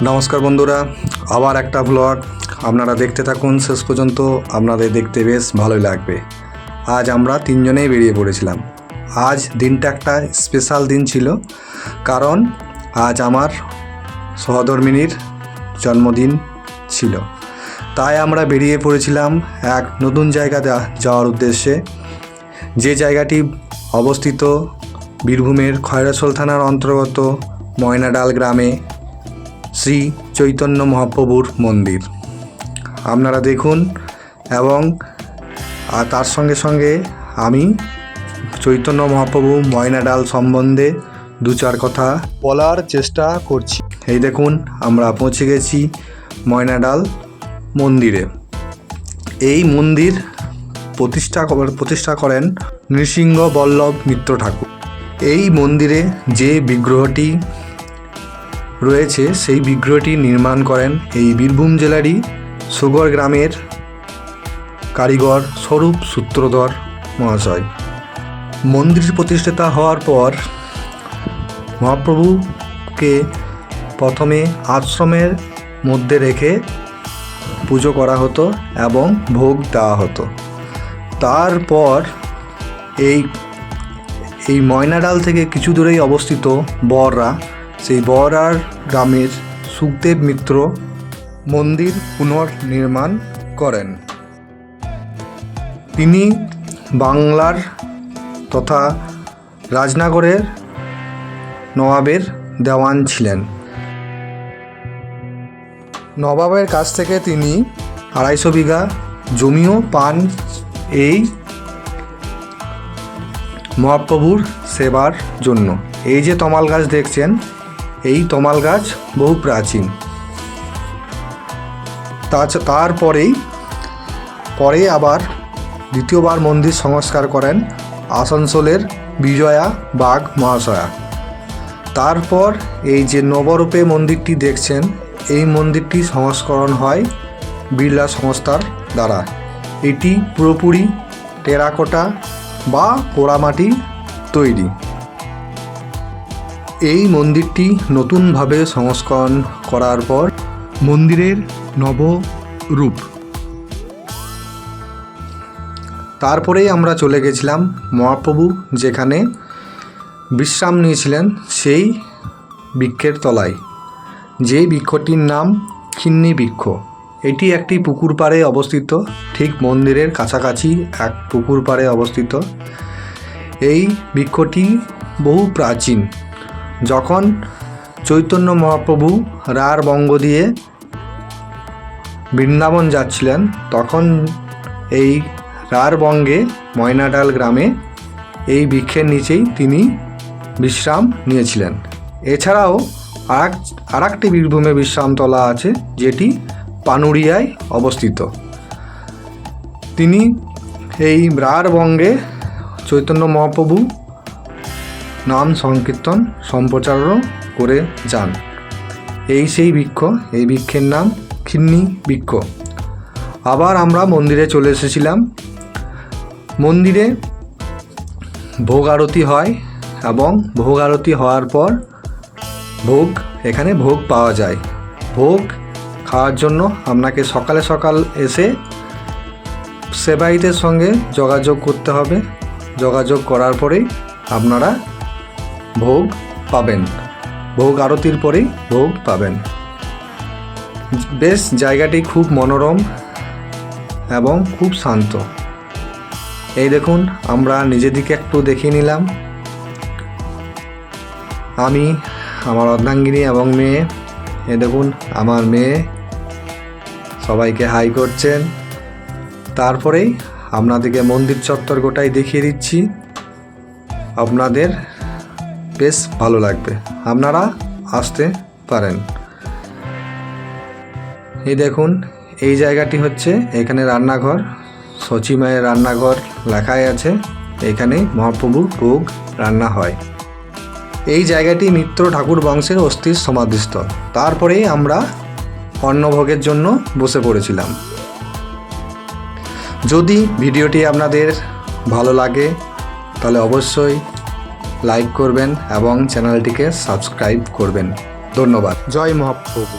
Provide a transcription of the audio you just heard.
নমস্কার বন্ধুরা, আবার একটা ব্লগ আপনারা দেখতে থাকুন, শেষ পর্যন্ত আপনাদের দেখতে বেশ ভালোই লাগবে। আজ আমরা তিনজনেই বেরিয়ে পড়েছিলাম। আজ দিনটা একটা স্পেশাল দিন ছিল, কারণ আজ আমার সহধর্মিনীর জন্মদিন ছিল। তাই আমরা বেরিয়ে পড়েছিলাম এক নতুন জায়গাতে যাওয়ার উদ্দেশ্যে। যে জায়গাটি অবস্থিত বীরভূমের খয়রাসোল থানার অন্তর্গত ময়নাডাল গ্রামে। শ্রী চৈতন্য মহাপ্রভুর মন্দির। আপনারা দেখুন এবং তার সঙ্গে সঙ্গে আমি চৈতন্য মহাপ্রভু ময়নাডাল সম্বন্ধে দু চার কথা বলার চেষ্টা করছি। এই দেখুন, আমরা পৌঁছে গেছি ময়নাডাল মন্দিরে। এই মন্দির প্রতিষ্ঠা প্রতিষ্ঠা করেন নৃসিংহ বল্লভ মিত্র ঠাকুর। এই মন্দিরে যে বিগ্রহটি রয়েছে, সেই বিগ্রহটি নির্মাণ করেন এই বীরভূম জেলারই সুগর গ্রামের কারিগর স্বরূপ সূত্রধর মহাশয়। মন্দির প্রতিষ্ঠাতা হওয়ার পর মহাপ্রভুকে প্রথমে আশ্রমের মধ্যে রেখে পুজো করা হতো এবং ভোগ দেওয়া হতো। তারপর এই এই ময়নাডাল থেকে কিছু দূরেই অবস্থিত বররা সেই বরার গ্রামের সুখদেব মিত্র মন্দির পুনর্নির্মাণ করেন। তিনি বাংলার তথা রাজনগরের নবাবের দেওয়ান ছিলেন। নবাবের কাছ থেকে তিনি আড়াইশো বিঘা জমিও পান এই মহাপ্রভুর সেবার জন্য। এই যে তমাল গাছ দেখছেন এই তমাল গাছ বহু প্রাচীন। তারপরেই পরে আবার দ্বিতীয়বার মন্দির সংস্কার করেন আসানসোলের বিজয়া বাঘ মহাশয়া। তারপর এই যে নবরূপে মন্দিরটি দেখছেন, এই মন্দিরটি সংস্করণ হয় বিড়লা সংস্থার দ্বারা। এটি পুরোপুরি টেরাকোটা বা পোড়ামাটি তৈরি। এই মন্দিরটি নতুনভাবে সংস্করণ করার পর মন্দিরের নবরূপ তারপরেই আমরা চলে গেছিলাম মহাপ্রভু, যেখানে বিশ্রাম নিয়েছিলেন সেই বৃক্ষের তলায়। যেই বৃক্ষটির নাম খিন্নি বৃক্ষ। এটি একটি পুকুর পাড়ে অবস্থিত, ঠিক মন্দিরের কাছাকাছি এক পুকুর পাড়ে অবস্থিত। এই বৃক্ষটি বহু প্রাচীন। যখন চৈতন্য মহাপ্রভু রার বঙ্গ দিয়ে বৃন্দাবন যাচ্ছিলেন, তখন এই রার বঙ্গে ময়নাডাল গ্রামে এই বৃক্ষের নিচেই তিনি বিশ্রাম নিয়েছিলেন। এছাড়াও আর আর একটি বীরভূমে বিশ্রামতলা আছে, যেটি পানুরিয়ায় অবস্থিত। তিনি এই রার বঙ্গে চৈতন্য মহাপ্রভু নাম সংকীর্তন সম্প্রচারও করে যান। এই সেই বৃক্ষ, এই বৃক্ষের নাম খিন্নি বৃক্ষ। আবার আমরা মন্দিরে চলে এসেছিলাম। মন্দিরে ভোগ আরতি হয় এবং ভোগ আরতি হওয়ার পর ভোগ, এখানে ভোগ পাওয়া যায়। ভোগ খাওয়ার জন্য আপনাকে সকালে সকাল এসে সেবাইতের সঙ্গে যোগাযোগ করতে হবে। যোগাযোগ করার পরেই আপনারা ভোগ পাবেন। ভোগ আরতির পরেই ভোগ পাবেন। বেশ, জায়গাটি খুব মনোরম এবং খুব শান্ত। এই দেখুন, আমরা নিজের দিকে একটু দেখিয়ে নিলাম। আমি, আমার অর্ধাঙ্গিনী এবং মেয়ে। এ দেখুন, আমার মেয়ে। সবাইকে হাই করছেন। তারপরেই আপনাদেরকে মন্দির চত্বর গোটাই দেখিয়ে দিচ্ছি। আপনাদের বেশ ভালো লাগবে। আপনারা আসতে পারেন। এই দেখুন, এই জায়গাটি হচ্ছে এখানে রান্নাঘর। সচি মায়ের রান্নাঘর লেখাই আছে। এখানে মহাপ্রভু ভোগ রান্না হয়। এই জায়গাটি মিত্র ঠাকুর বংশের অস্থির সমাধিস্থল। তারপরেই আমরা অন্নভোগের জন্য বসে পড়েছিলাম। যদি ভিডিওটি আপনাদের ভালো লাগে, তাহলে অবশ্যই লাইক করবেন এবং চ্যানেলটিকে সাবস্ক্রাইব করবেন। ধন্যবাদ। জয় মহাপ্রভু।